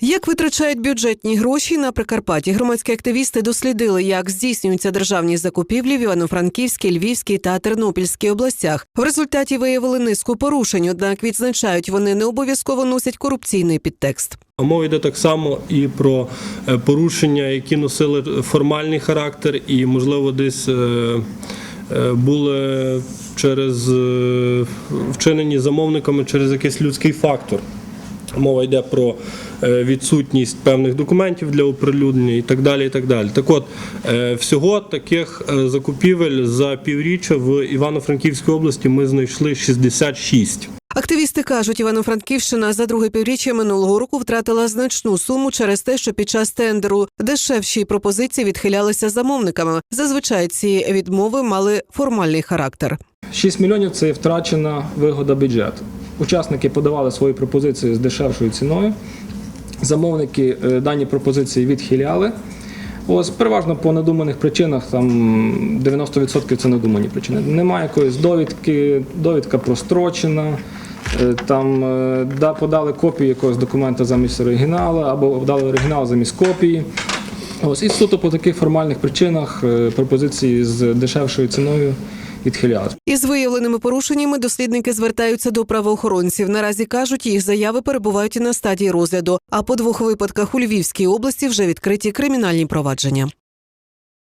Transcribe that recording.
Як витрачають бюджетні гроші на Прикарпатті? Громадські активісти дослідили, як здійснюються державні закупівлі в Івано-Франківській, Львівській та Тернопільській областях. В результаті виявили низку порушень, однак відзначають, вони не обов'язково носять корупційний підтекст. Мова йде так само і про е, порушення, які носили формальний характер, і, можливо, десь е, е, були через вчинені замовниками через якийсь людський фактор. Мова йде про відсутність певних документів для оприлюднення і так далі. І так далі. Так от, е, всього таких е, закупівель за півріччя в Івано-Франківській області ми знайшли 66. Активісти кажуть, Івано-Франківщина за друге півріччя минулого року втратила значну суму через те, що під час тендеру дешевші пропозиції відхилялися замовниками. Зазвичай ці відмови мали формальний характер. 6 мільйонів це втрачена вигода бюджету. Учасники подавали свої пропозиції з дешевшою ціною. Замовники е, дані пропозиції відхиляли. Ось переважно по надуманих причинах, там 90% це надумані причини. Немає якоїсь довідки, довідка прострочена. е, Там е, да, подали копію якогось документа замість оригіналу, або дали оригінал замість копії. Ось і суто по таких формальних причинах пропозиції з дешевшою ціною відхилялись. Із виявленими порушеннями дослідники звертаються до правоохоронців. Наразі кажуть, їх заяви перебувають на стадії розгляду. А по двох випадках у Львівській області вже відкриті кримінальні провадження.